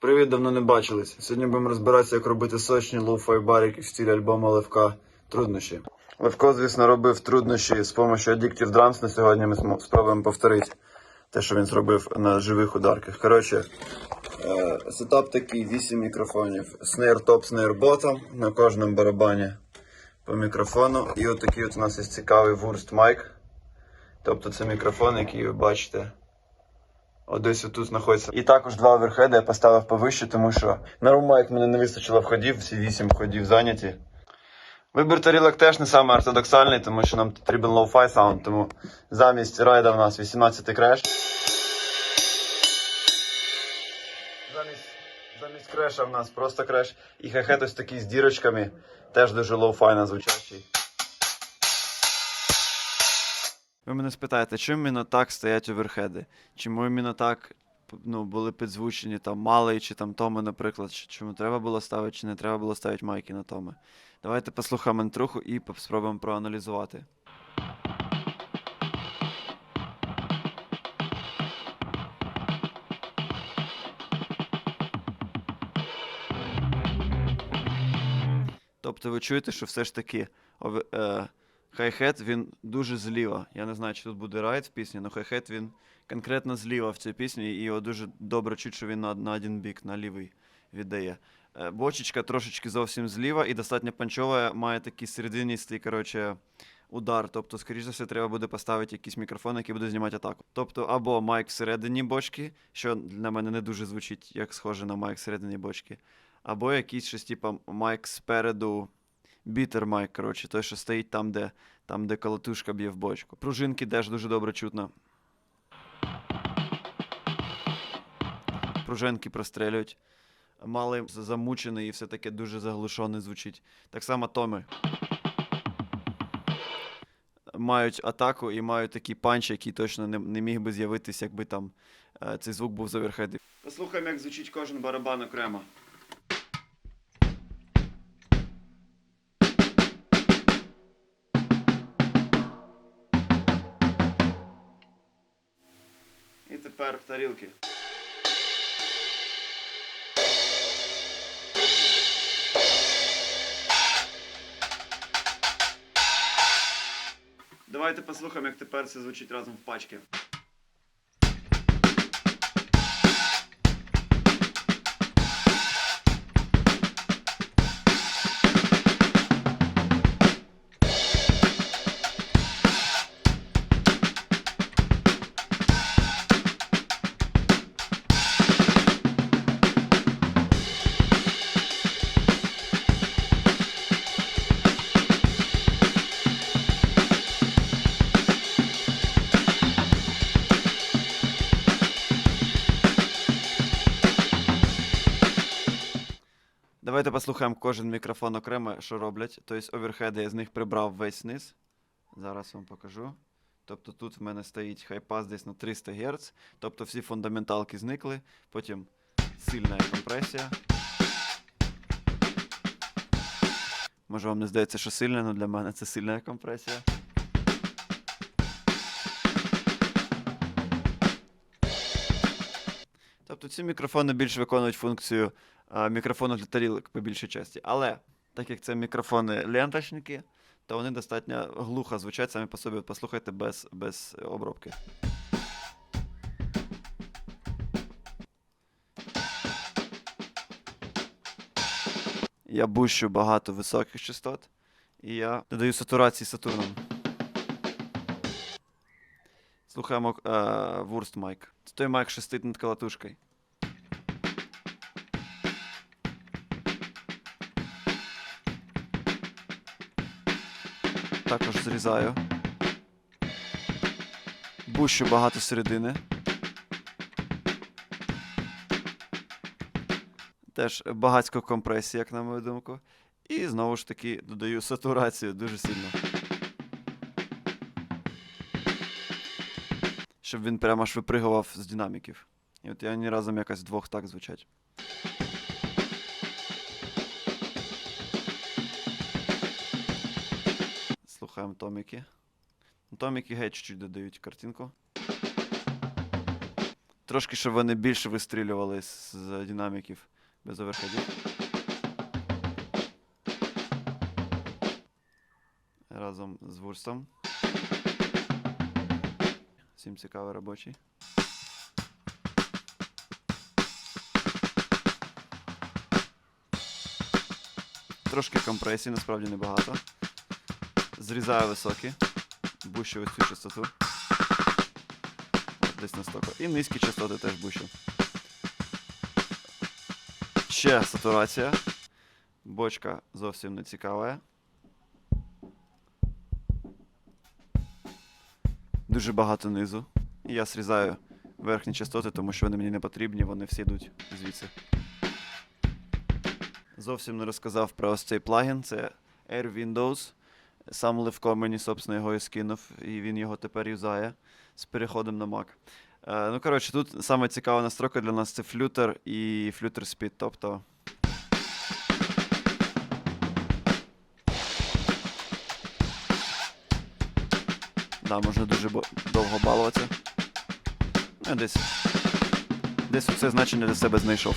Привіт, давно не бачились. Сьогодні будемо розбиратися, як робити сочні лоу-фай барики в стилі альбому Левка Труднощі. Левко, звісно, робив труднощі з допомогою Addictive Drums. На сьогодні ми спробуємо повторити те, що він зробив на живих ударках. Коротше, е, сетап такий: 8 мікрофонів. Snare top, snare bottom на кожному барабані по мікрофону. І от от у нас є цікавий вурст майк. Тобто це мікрофон, який ви бачите. От десь отут знаходиться. І також два оверхеди я поставив повище, тому що на румайк мене не вистачило входів, всі вісім входів зайняті. Вибір тарілок теж не саме ортодоксальний, тому що нам потрібен лоу-фай саунд, тому замість райда в нас 18 креш. Замість, замість креша в нас просто креш. І хехет ось такий з дірочками, теж дуже лоу-файно звучащий. Ви мене спитаєте, чому іменно так стоять оверхеди? Чому іменно так ну, були підзвучені там малий чи там томи, наприклад? Чому треба було ставити, чи не треба було ставити майки на томи? Давайте послухаємо інтруху і спробуємо проаналізувати. Тобто ви чуєте, що все ж таки е, хай-хет він дуже зліва. Я не знаю, чи тут буде райт в пісні, але хай-хет він конкретно зліва в цій пісні, і його дуже добре чуть, що він на, на один бік, на лівий віддає. Е, Бочечка трошечки зовсім зліва і достатньо панчова, має такий серединістий, коротше, удар. Тобто, скоріш за все, треба буде поставити якийсь мікрофон, який буде знімати атаку. Тобто, або майк всередині бочки, що для мене не дуже звучить, як схоже на майк всередині бочки, або якийсь щось, типу, майк спереду. Бітер майк, коротше, той, що стоїть там, де, там, де колотушка б'є в бочку. Пружинки теж дуже добре чутно. Пружинки прострелюють. Малий з- замучений і все таке дуже заглушений звучить. Так само томи. Мають атаку і мають такий панч, який точно не, не міг би з'явитися, якби там е, цей звук був з оверхеди. Послухаємо, як звучить кожен барабан окремо. Тепер в тарілки. Давайте послухаємо, як тепер це звучить разом в пачці. Давайте послухаємо кожен мікрофон окремо, що роблять. Тобто оверхеди я з них прибрав весь низ. Зараз вам покажу. Тобто тут в мене стоїть хайпас десь на 300 Гц. Тобто всі фундаменталки зникли. Потім сильна компресія. Може вам не здається, що сильна, але для мене це сильна компресія. Тобто ці мікрофони більш виконують функцію мікрофону для тарілок по більшій часті. Але так як це мікрофони ленточники, то вони достатньо глухо звучать самі по собі. Послухайте без, без обробки. Я бущу багато високих частот, і я додаю сатурації Сатурном. Слухаємо е, вурст майк. Це той майк, що над колотушкою. Також зрізаю. Бущу багато середини. Теж багатько компресії, як на мою думку. І знову ж таки додаю сатурацію дуже сильно. Щоб він прямо аж випригував з динаміків. І от я ні разом якось двох так звучать. Слухаємо томіки. Ну, Томіки геть чуть-чуть додають картинку. Трошки, щоб вони більше вистрілювали з, динаміків без оверхедів. Разом з вурстом. Всім цікавий робочий. Трошки компресії, насправді небагато. Зрізаю високі. Бущу цю частоту. От Десь на стоку. І низькі частоти теж бущу. Ще сатурація. Бочка зовсім не цікава. Дуже багато низу. І я срізаю верхні частоти, тому що вони мені не потрібні, вони всі йдуть звідси. Зовсім не розказав про ось цей плагін. Це Air Windows. Сам Левко мені, собственно, його і скинув, і він його тепер юзає з переходом на Mac. Е, ну, коротше, тут саме цікава настройка для нас це флютер і флютер speed. Тобто. Да, можна дуже довго балуватися. Ну, десь. Десь це значення для себе знайшов.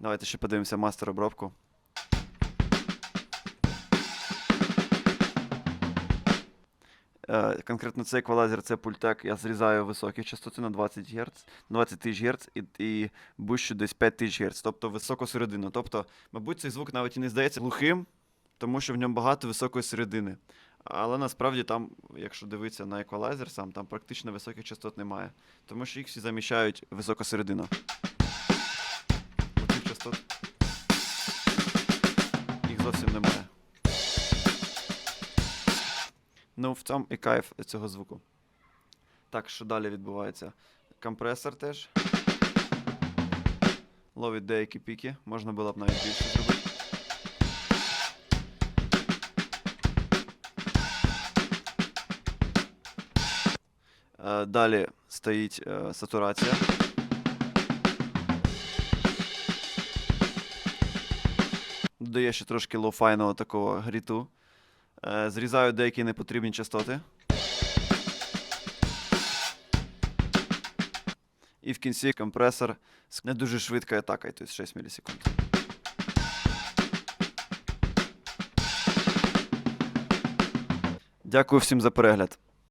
Давайте ще подивимося мастер обробку. Конкретно цей еквалайзер це пультек. Я зрізаю високі частоти на 20 Гц, 20 тисяч Гц і, і бущу десь 5 тисяч Гц, тобто високу середину. Тобто, мабуть, цей звук навіть і не здається глухим, тому що в ньому багато високої середини. Але насправді там, якщо дивитися на еквалайзер сам, там практично високих частот немає. Тому що їх всі заміщають висока середина. Їх зовсім немає. Ну, в цьому і кайф цього звуку. Так, що далі відбувається? Компресор теж. Ловить деякі піки. Можна було б навіть більше зробити. Е, Далі стоїть е, сатурація. Додає ще трошки лоу-файного такого гріту. Е, Зрізаю деякі непотрібні частоти. І в кінці компресор з не дуже швидкою атакою, тобто 6 мілісекунд. Дякую всім за перегляд.